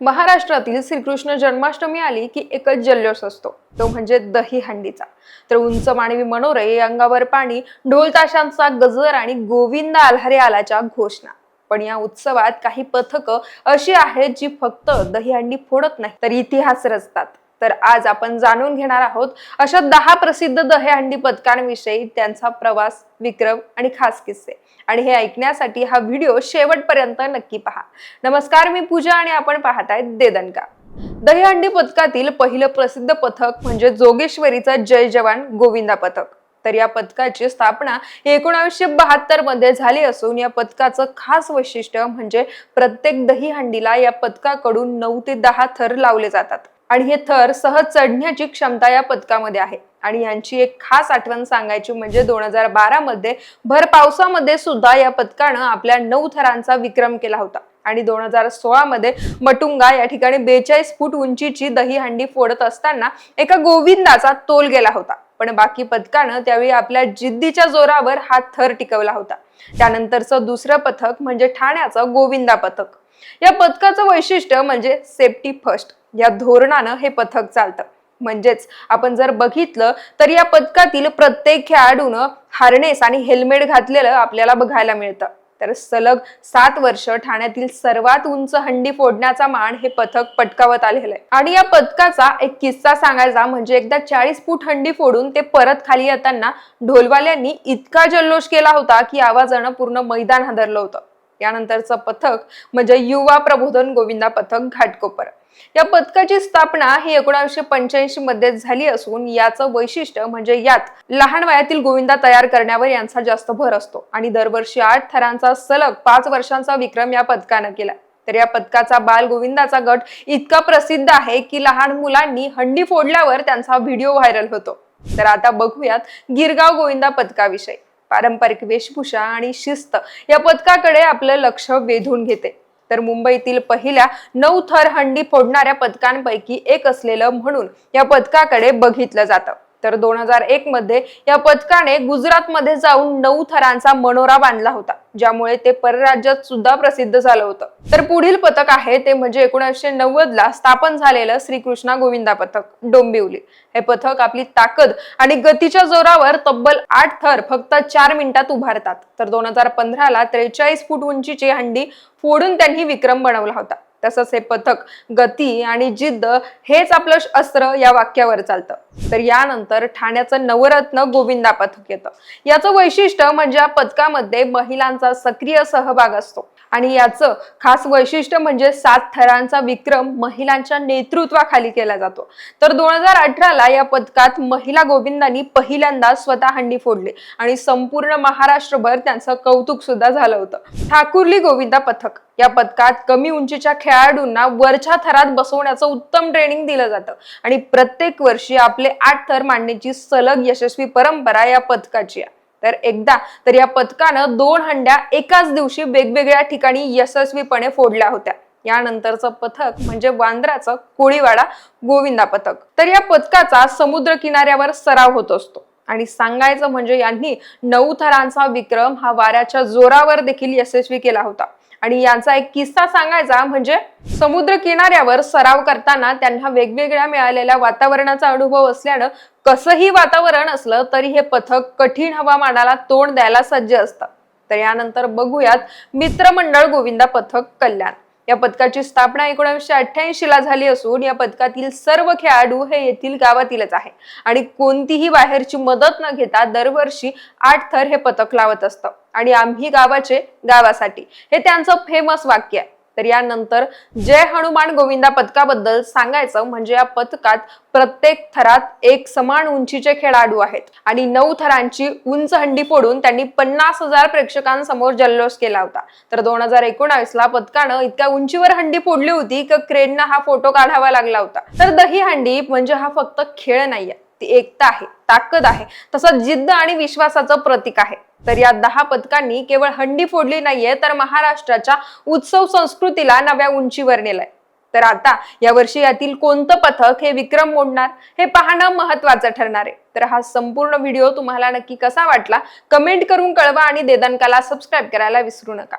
महाराष्ट्रातील श्रीकृष्ण जन्माष्टमी आली की एकच जल्लोष असतो. तो म्हणजे दही हंडीचा. तर उंच मानवी मनोरे अंगावर पाणी ढोल ताशांचा गजर आणि गोविंद आल्हारे आलाच्या घोषणा. पण या उत्सवात काही पथकं अशी आहेत जी फक्त दहीहंडी फोडत नाही तर इतिहास रचतात. तर आज आपण जाणून घेणार आहोत अशा दहा प्रसिद्ध दहीहंडी पथकांविषयी त्यांचा प्रवास विक्रम आणि खास किस्से. आणि हे ऐकण्यासाठी हा व्हिडिओ शेवटपर्यंत नक्की पहा. नमस्कार मी पूजा आणि आपण पाहताय देदनका. दहीहंडी पथकातील पहिलं प्रसिद्ध पथक म्हणजे जोगेश्वरीचं जय जवान गोविंदा पथक. तर या पथकाची स्थापना एकोणावीसशे बहात्तरमध्ये झाली असून या पथकाचं खास वैशिष्ट्य म्हणजे प्रत्येक दहीहंडीला या पथकाकडून नऊ ते दहा थर लावले जातात. आणि हे थर सहज चढण्याची क्षमता या पथकामध्ये आहे. आणि यांची एक खास आठवण सांगायची म्हणजे दोन हजार बारा मध्ये भर पावसामध्ये सुद्धा या पथकानं आपल्या नऊ थरांचा विक्रम केला होता. आणि दोन हजार सोळा मध्ये मटुंगा या ठिकाणी बेचाळीस फूट उंचीची दहीहंडी फोडत असताना एका गोविंदाचा तोल गेला होता. पण बाकी पथकानं त्यावेळी आपल्या जिद्दीच्या जोरावर हा थर टिकवला होता. त्यानंतरचं दुसरं पथक म्हणजे ठाण्याचं गोविंदा पथक. या पथकाचं वैशिष्ट्य म्हणजे सेफ्टी फर्स्ट या धोरणानं हे पथक चालतं. म्हणजेच आपण जर बघितलं तर या पथकातील प्रत्येक खेळाडूनं हार्नेस आणि हेल्मेट घातलेलं आपल्याला बघायला मिळतं. तर सलग सात वर्ष ठाण्यातील सर्वात उंच हंडी फोडण्याचा मान हे पथक पटकावत आलेलं आहे. आणि या पथकाचा एक किस्सा सांगायचा म्हणजे एकदा चाळीस फूट हंडी फोडून ते परत खाली येताना ढोलवाल्यांनी इतका जल्लोष केला होता की आवाजानं पूर्ण मैदान हादरलं होतं. यानंतरचं पथक म्हणजे युवा प्रबोधन गोविंदा पथक घाटकोपर. या पथकाची स्थापना ही एकोणीसशे पंच्याऐंशी मध्ये झाली असून याचं वैशिष्ट्य म्हणजे यात लहान वयातील गोविंदा तयार करण्यावर यांचा जास्त भर असतो आणि दरवर्षी आठ थरांचा सलग पाच वर्षांचा विक्रम या पथकानं केला. तर या पथकाचा बाल गोविंदाचा गट इतका प्रसिद्ध आहे की लहान मुलांनी हंडी फोडल्यावर त्यांचा व्हिडिओ व्हायरल होतो. तर आता बघूयात गिरगाव गोविंदा पथकाविषयी. पारंपरिक वेशभूषा आणि शिस्त या पथकाकडे आपलं लक्ष वेधून घेते. तर मुंबईतील पहिल्या नऊ थर हंडी फोडणाऱ्या पथकांपैकी एक असलेलं म्हणून या पथकाकडे बघितलं जातं. तर दोन हजार एक मध्ये या पथकाने गुजरातमध्ये जाऊन नऊ थरांचा मनोरा बांधला होता ज्यामुळे ते परराज्यात सुद्धा प्रसिद्ध झालं होतं. तर पुढील पथक आहे ते म्हणजे एकोणीसशे नव्वद ला स्थापन झालेलं श्रीकृष्णा गोविंदा पथक डोंबिवली. हे पथक आपली ताकद आणि गतीच्या जोरावर तब्बल आठ थर फक्त चार मिनिटात उभारतात. तर दोन हजार पंधराला त्रेचाळीस फूट उंचीची हंडी फोडून त्यांनी विक्रम बनवला होता. तसंच हे पथक गती आणि जिद्द हेच आपलं अस्त्र या वाक्यावर चालतं. तर यानंतर ठाण्याचं नवरत्न गोविंदा पथक येतं. याचं वैशिष्ट्य म्हणजे या पथकामध्ये महिलांचा सक्रिय सहभाग असतो. आणि याचं खास वैशिष्ट्य म्हणजे सात थरांचा विक्रम महिलांच्या नेतृत्वाखाली केला जातो. तर दोन हजार अठराला या पथकात महिला गोविंदांनी पहिल्यांदा स्वतः हंडी फोडली आणि संपूर्ण महाराष्ट्रभर त्यांचं कौतुक सुद्धा झालं होतं. ठाकुरली गोविंदा पथक या पथकात कमी उंचीच्या खेळाडूंना वरच्या थरात बसवण्याचं उत्तम ट्रेनिंग दिलं जातं. आणि प्रत्येक वर्षी आपले आठ थर मांडण्याची सलग यशस्वी परंपरा या पथकाची आहे. तर एकदा तर या पथकानं दोन हंड्या एकाच दिवशी वेगवेगळ्या ठिकाणी यशस्वीपणे फोडल्या होत्या. यानंतरचं पथक म्हणजे वांद्राचं कोळीवाडा गोविंदा पथक. तर या पथकाचा समुद्र किनाऱ्यावर सराव होत असतो. आणि सांगायचं म्हणजे यांनी नऊ थरांचा विक्रम हा वाऱ्याच्या जोरावर देखील यशस्वी केला होता. आणि यांचा एक किस्सा सांगायचा म्हणजे समुद्र किनाऱ्यावर सराव करताना त्यांना वेगवेगळ्या मिळालेल्या वातावरणाचा अनुभव असल्यानं कसंही वातावरण असलं तरी हे पथक कठीण हवामानाला तोंड द्यायला सज्ज असतं. तर यानंतर बघूयात मित्रमंडळ गोविंदा पथक कल्याण. या पथकाची स्थापना एकोणीसशे अठ्ठ्याऐंशी ला झाली असून या पथकातील सर्व खेळाडू हे येथील गावातीलच आहे. आणि कोणतीही बाहेरची मदत न घेता दरवर्षी आठ थर हे पथक लावत असतं. आणि आम्ही गावाचे गावासाठी. हे त्यांचं फेमस वाक्य आहे. तर यानंतर जय हनुमान गोविंदा पथकाबद्दल सांगायचं म्हणजे या पथकात प्रत्येक थरात एक समान उंचीचे खेळाडू आहेत. आणि नऊ थरांची उंच हंडी फोडून त्यांनी पन्नास हजार प्रेक्षकांसमोर जल्लोष केला होता. तर दोन हजार एकोणावीस ला पथकानं इतक्या उंचीवर हंडी फोडली होती की क्रेननं हा फोटो काढावा लागला होता. तर दही हंडी म्हणजे हा फक्त खेळ नाहीये. ती एकता आहे ताकद आहे. तसंच जिद्द आणि विश्वासाचं प्रतीक आहे. तर या दहा पथकांनी केवळ हंडी फोडली नाहीये तर महाराष्ट्राच्या उत्सव संस्कृतीला नव्या उंचीवर नेलंय. तर आता यावर्षी यातील कोणतं पथक हे विक्रम मोडणार हे पाहणं महत्वाचं ठरणार आहे. तर हा संपूर्ण व्हिडिओ तुम्हाला नक्की कसा वाटला कमेंट करून कळवा आणि देदानकाला सबस्क्राईब करायला विसरू नका.